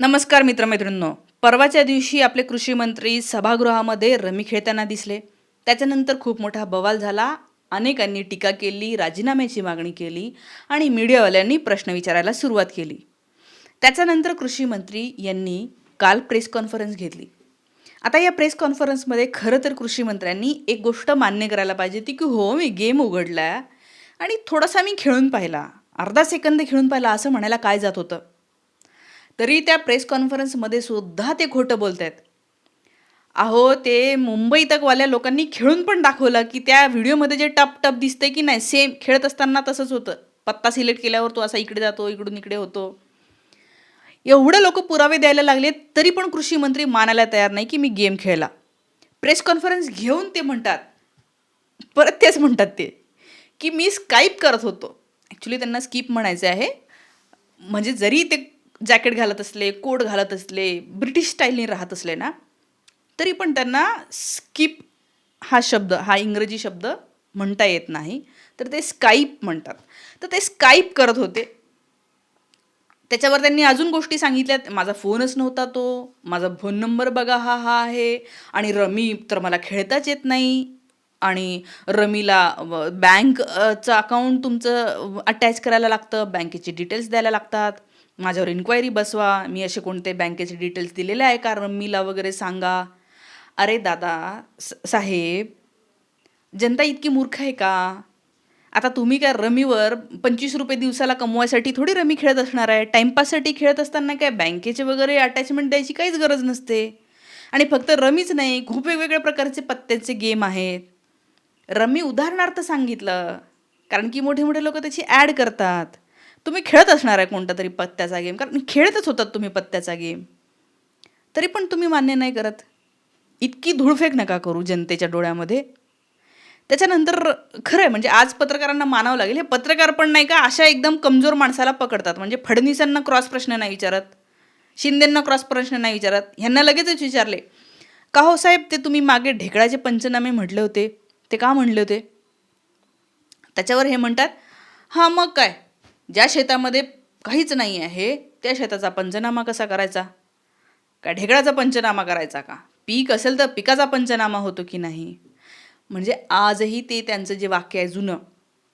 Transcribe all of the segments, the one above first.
नमस्कार मित्रमैत्रिणींनो. परवाच्या दिवशी आपले कृषी मंत्री सभागृहामध्ये रमी खेळताना दिसले. त्याच्यानंतर खूप मोठा बवाल झाला. अनेकांनी टीका केली राजीनाम्याची मागणी केली आणि मीडियावाल्यांनी प्रश्न विचारायला सुरुवात केली. त्याच्यानंतर कृषी मंत्री यांनी काल प्रेस कॉन्फरन्स घेतली. आता या प्रेस कॉन्फरन्समध्ये खरं तर कृषी मंत्र्यांनी एक गोष्ट मान्य करायला पाहिजे ती की हो मी गेम उघडला आणि थोडासा मी खेळून पाहिला. अर्धा सेकंद खेळून पाहिला असं म्हणायला काय जात होतं? तरी त्या प्रेस कॉन्फरन्समध्ये सुद्धा ते खोटं बोलत आहेत अहो ते मुंबई तकवाल्या लोकांनी खेळून पण दाखवलं की त्या व्हिडिओमध्ये जे टप टप दिसतंय की नाही सेम खेळत असताना तसंच होतं. पत्ता सिलेक्ट केल्यावर तो असा इकडे जातो इकडून इकडे होतो. एवढं लोक पुरावे द्यायला लागले तरी पण कृषी मंत्री मानायला तयार नाही की मी गेम खेळला. प्रेस कॉन्फरन्स घेऊन ते म्हणतात परत तेच म्हणतात ते की मी स्काईप करत होतो. ॲक्च्युली त्यांना स्किप म्हणायचं आहे म्हणजे जरी ते जॅकेट घालत असले कोट घालत असले ब्रिटिश स्टाईलने राहत असले ना तरी पण त्यांना स्किप हा शब्द हा इंग्रजी शब्द म्हणता येत नाही. तर ते स्काईप म्हणतात. तर ते स्काईप करत होते. त्याच्यावर त्यांनी अजून गोष्टी सांगितल्यात माझा फोनच नव्हता तो. माझा फोन नंबर बघा हा हा आहे. आणि रमी तर मला खेळताच येत नाही. आणि रमीला बँकचं अकाउंट तुमचं अटॅच करायला लागतं. बँकेचे डिटेल्स द्यायला लागतात. माझ्यावर इन्क्वायरी बसवा. मी असे कोणते बँकेचे डिटेल्स दिलेले आहे? का रमीला वगैरे सांगा. अरे दादा स- साहेब जनता इतकी मूर्ख आहे का? आता तुम्ही काय रमीवर पंचवीस रुपये दिवसाला कमवायसाठी थोडी रमी खेळत असणार आहे? टाईमपाससाठी खेळत असताना काय बँकेचे वगैरे अटॅचमेंट द्यायची काहीच गरज नसते. आणि फक्त रमीच नाही खूप वेगवेगळ्या प्रकारचे पत्त्याचे गेम आहेत. रमी उदाहरणार्थ सांगितलं. कारण की मोठे मोठे लोक त्याची ॲड करतात. तुम्ही खेळत असणार आहे कोणता तरी पत्त्याचा गेम कारण खेळतच होतात तुम्ही पत्त्याचा गेम तरी पण तुम्ही मान्य नाही करत. इतकी धूळफेक नका करू जनतेच्या डोळ्यामध्ये. त्याच्यानंतर खरं आहे म्हणजे आज पत्रकारांना मानावं लागेल हे पत्रकार पण नाही का अशा एकदम कमजोर माणसाला पकडतात. म्हणजे फडणवीसांना क्रॉस प्रश्न नाही विचारत. शिंदेंना क्रॉस प्रश्न नाही विचारत. ह्यांना लगेचच विचारले. का हो साहेब ते तुम्ही मागे ढेकळाचे पंचनामे म्हटले होते. ते का म्हणले होते? त्याच्यावर हे म्हणतात हां मग काय? ज्या शेतामध्ये काहीच नाही आहे त्या शेताचा पंचनामा कसा करायचा? का ढेकळाचा पंचनामा करायचा का? पीक असेल तर पिकाचा पंचनामा होतो की नाही? म्हणजे आजही ते त्यांचं जे वाक्य आहे जुनं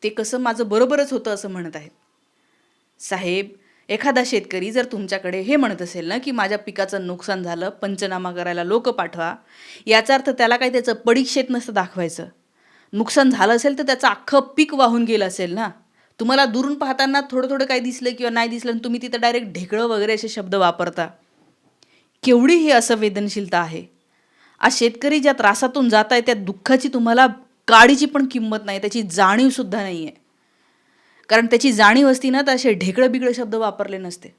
ते कसं माझं बरोबरच होतं असं म्हणत आहेत. साहेब एखादा शेतकरी जर तुमच्याकडे हे म्हणत असेल ना की माझ्या पिकाचं नुकसान झालं पंचनामा करायला लोक पाठवा याचा अर्थ त्याला काही त्याचं पडीक शेत नसतं दाखवायचं. नुकसान झालं असेल तर त्याचं अख्खं पीक वाहून गेलं असेल ना? तुम्हाला दुरून पाहताना थोडं थोडं काही दिसलं किंवा नाही दिसलं आणि तुम्ही तिथं डायरेक्ट ढेकळं वगैरे असे शब्द वापरता. केवढी ही असंवेदनशीलता आहे. आज शेतकरी ज्या त्रासातून जात आहे त्या दुःखाची तुम्हाला काडीची पण किंमत नाही त्याची जाणीवसुद्धा नाही आहे कारण त्याची जाणीव असती ना तर असे ढेकळं बिगळं शब्द वापरले नसते.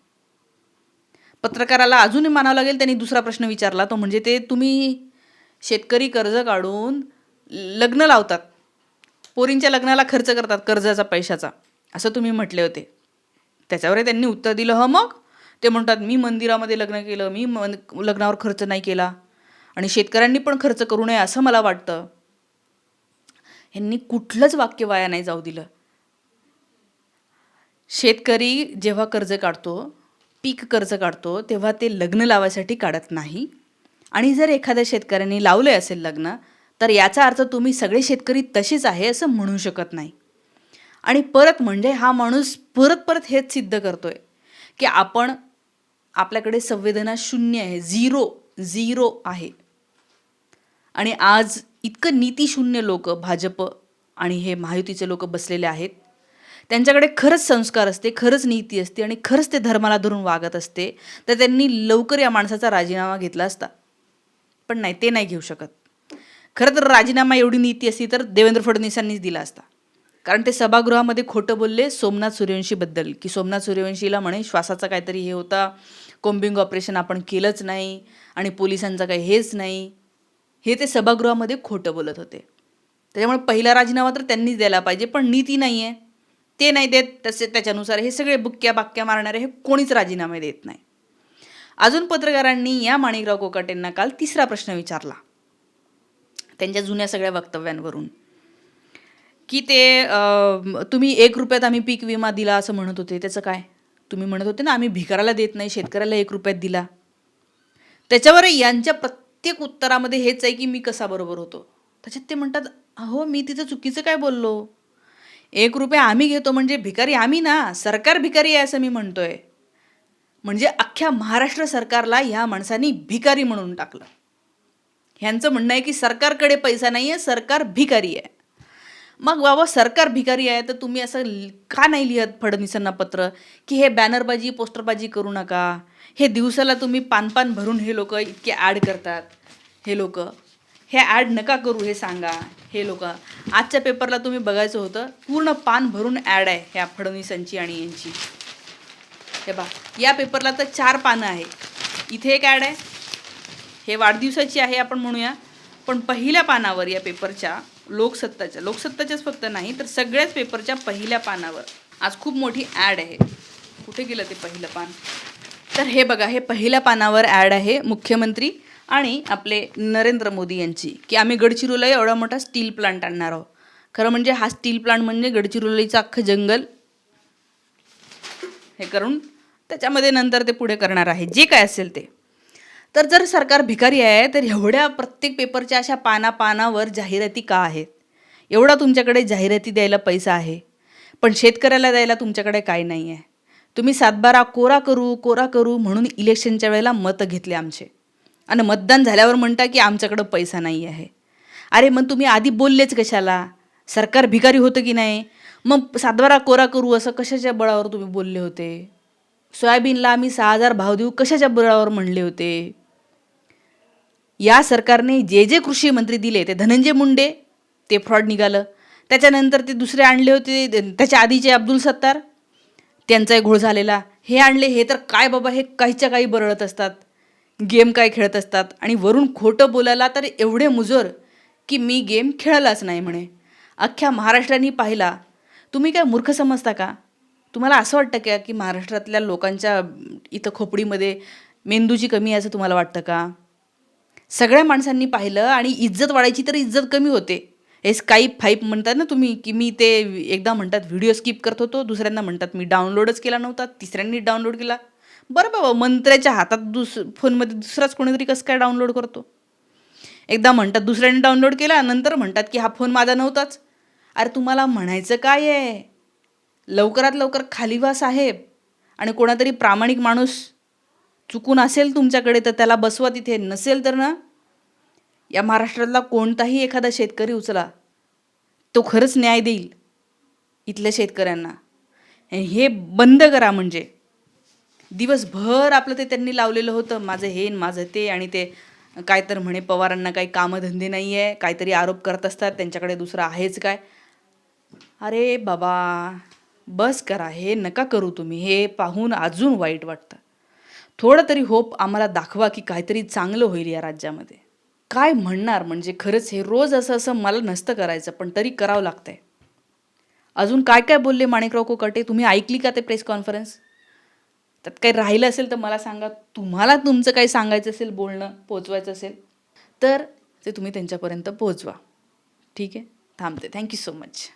पत्रकाराला अजूनही मानावं लागेल त्यांनी दुसरा प्रश्न विचारला तो म्हणजे ते तुम्ही शेतकरी कर्ज काढून लग्न लावतात. पोरींच्या लग्नाला खर्च करतात कर्जाचा पैशाचा. असं तुम्ही म्हटले होते. त्याच्यावर त्यांनी उत्तर दिलं ह मग? ते म्हणतात मी मंदिरामध्ये लग्न केलं मी मन लग्नावर खर्च नाही केला आणि शेतकऱ्यांनी पण खर्च करू नये असं मला वाटतं. ह्यांनी कुठलंच वाक्य वाया नाही जाऊ दिलं. शेतकरी जेव्हा कर्ज काढतो पीक कर्ज काढतो तेव्हा ते लग्न लावायसाठी काढत नाही. आणि जर एखाद्या शेतकऱ्यांनी लावले असेल लग्न तर याचा अर्थ तुम्ही सगळे शेतकरी तसेच आहे असं म्हणू शकत नाही. आणि परत म्हणजे हा माणूस परत परत हेच सिद्ध करतोय की आपण आपल्याकडे संवेदना शून्य आहे झिरो झिरो आहे. आणि आज इतकं नीतीशून्य लोक भाजप आणि हे महायुतीचे लोक बसलेले आहेत. त्यांच्याकडे खरंच संस्कार असते खरंच नीती असते आणि खरंच ते धर्माला धरून वागत असते तर त्यांनी लवकर या माणसाचा राजीनामा घेतला असता. पण नाही ते नाही घेऊ शकत. खरं तर राजीनामा एवढी नीती असती तर देवेंद्र फडणवीसांनीच दिला असता. कारण ते सभागृहामध्ये खोटं बोलले सोमनाथ सूर्यवंशीबद्दल की सोमनाथ सूर्यवंशीला म्हणे श्वासाचा काहीतरी हे होता कोम्बिंग ऑपरेशन आपण केलंच नाही आणि पोलिसांचं काही हेच नाही. हे ते सभागृहामध्ये खोटं बोलत होते. त्याच्यामुळे पहिला राजीनामा तर त्यांनीच द्यायला पाहिजे पण नीती नाही आहे ते नाही देत तसे त्याच्यानुसार हे सगळे बुक्क्या बाक्क्या मारणारे हे कोणीच राजीनामे देत नाही. अजून पत्रकारांनी या माणिकराव कोकाटेंना काल तिसरा प्रश्न विचारला. त्यांच्या जुन्या सगळ्या वक्तव्यांवरून. की ते तुम्ही एक रुपयात आम्ही पीक विमा दिला असं म्हणत होते त्याचं काय? तुम्ही म्हणत होते ना आम्ही भिकाराला देत नाही शेतकऱ्याला एक रुपयात दिला. त्याच्यावर यांच्या प्रत्येक उत्तरामध्ये हेच आहे की मी कसा बरोबर होतो. त्याच्यात ते म्हणतात अहो मी तिथं चुकीचं काय बोललो? एक रुपये आम्ही घेतो म्हणजे भिकारी आम्ही ना सरकार भिकारी आहे असं मी म्हणतोय. म्हणजे अख्ख्या महाराष्ट्र सरकारला ह्या माणसांनी भिकारी म्हणून टाकलं. ह्यांचं म्हणणं आहे की सरकारकडे पैसा नाही आहे सरकार भिकारी आहे. मग बाबा सरकार भिकारी आहे तर तुम्ही असं का नाही लिहत फडणवीसांना पत्र की हे बॅनरबाजी पोस्टरबाजी करू नका? हे दिवसाला तुम्ही पानपान भरून हे लोक इतके ॲड करतात हे लोक. हे ॲड नका करू हे सांगा हे लोक. आजच्या पेपरला तुम्ही बघायचं होतं पूर्ण पान भरून ॲड आहे ह्या फडणवीसांची आणि यांची. हे बा या पेपरला तर चार पानं आहे. इथे एक ॲड आहे हे वाढदिवसाची आहे आपण म्हणूया. पण पहिल्या पानावर या पेपरच्या लोकसत्ताच्या लोकसत्ताच्याच फक्त नाही तर सगळ्याच पेपरच्या पहिल्या पानावर. आज खूप मोठी ॲड आहे. कुठे गेलं ते पहिलं पान? तर हे बघा हे पहिल्या पानावर ॲड आहे मुख्यमंत्री आणि आपले नरेंद्र मोदी यांची की आम्ही गडचिरोला एवढा मोठा स्टील प्लांट आणणार आहोत. खरं म्हणजे हा स्टील प्लांट म्हणजे गडचिरोलीचं अख्खं जंगल हे करून त्याच्यामध्ये नंतर ते पुढे करणार आहे. जे काय असेल ते. तर जर सरकार भिकारी आहे तर एवढ्या प्रत्येक पेपरच्या अशा पानापानावर जाहिराती का आहेत? एवढा तुमच्याकडे जाहिराती द्यायला पैसा आहे. पण शेतकऱ्याला द्यायला तुमच्याकडे काय नाही आहे. तुम्ही सातबारा कोरा करू कोरा करू म्हणून इलेक्शनच्या वेळेला मतं घेतले आमचे. आणि मतदान झाल्यावर म्हणता की आमच्याकडं पैसा नाही आहे. अरे मग तुम्ही आधी बोललेच कशाला? सरकार भिकारी होतं की नाही? मग सातबारा कोरा करू असं कशाच्या बळावर तुम्ही बोलले होते? सोयाबीनला आम्ही सहा हजार भाव देऊ कशाच्या बळावर म्हणले होते? या सरकारने जे जे कृषी मंत्री दिले ते धनंजय मुंडे ते फ्रॉड निघालं. त्याच्यानंतर ते दुसरे आणले होते त्याच्या आधीचे अब्दुल सत्तार त्यांचाही घोळ झालेला. हे आणले हे तर काय बाबा हे काहीच्या काही बरळत असतात गेम काय खेळत असतात. आणि वरून खोटं बोलायला तर एवढे मुजोर की मी गेम खेळलाच नाही म्हणे. अख्ख्या महाराष्ट्राने पाहिला. तुम्ही काय मूर्ख समजता का? तुम्हाला असं वाटतं का की महाराष्ट्रातल्या लोकांच्या इथं खोपडीमध्ये मेंदूची कमी आहे असं तुम्हाला वाटतं का? सगळ्या माणसांनी पाहिलं आणि इज्जत वाढायची तर इज्जत कमी होते. हे स्काईप फाईप म्हणतात ना तुम्ही की मी ते एकदा म्हणतात व्हिडिओ स्किप करत होतो दुसऱ्यांदा म्हणतात मी डाउनलोडच केला नव्हता तिसऱ्यांनी डाउनलोड केला. बरं बाबा मंत्र्याच्या हातात दुस फोनमध्ये दुसराच कोणीतरी कसं काय डाउनलोड करतो? एकदा म्हणतात दुसऱ्याने डाउनलोड केला नंतर म्हणतात की हा फोन माझा नव्हताच. अरे तुम्हाला म्हणायचं काय आहे? लवकरात लवकर खाली व्हा साहेब. आणि कोणातरी प्रामाणिक माणूस चुकून असेल तुमच्याकडे तर त्याला बसवा तिथे. नसेल तर ना या महाराष्ट्रातला कोणताही एखादा शेतकरी उचला तो खरंच न्याय देईल इथल्या शेतकऱ्यांना. हे बंद करा म्हणजे. दिवसभर आपलं ते त्यांनी लावलेलं होतं माझं हे माझं ते आणि ते. काय तर म्हणे पवारांना काही कामधंदे नाही आहे काहीतरी आरोप करत असतात त्यांच्याकडे दुसरं आहेच काय? अरे बाबा बस करा हे नका करू तुम्ही हे पाहून अजून वाईट वाटतं. थोडं तरी होप आम्हाला दाखवा की काहीतरी चांगलं होईल या राज्यामध्ये. काय म्हणणार? म्हणजे खरंच हे रोज असं असं मला नसतं करायचं पण तरी करावं लागतंय. अजून काय काय बोलले माणिकराव कोकाटे? तुम्ही ऐकली का ते प्रेस कॉन्फरन्स? त्यात काही राहिलं असेल तर मला सांगा. तुम्हाला तुमचं काही सांगायचं असेल बोलणं पोचवायचं असेल तर ते तुम्ही त्यांच्यापर्यंत पोचवा. ठीक आहे? थांबते. Thank you so much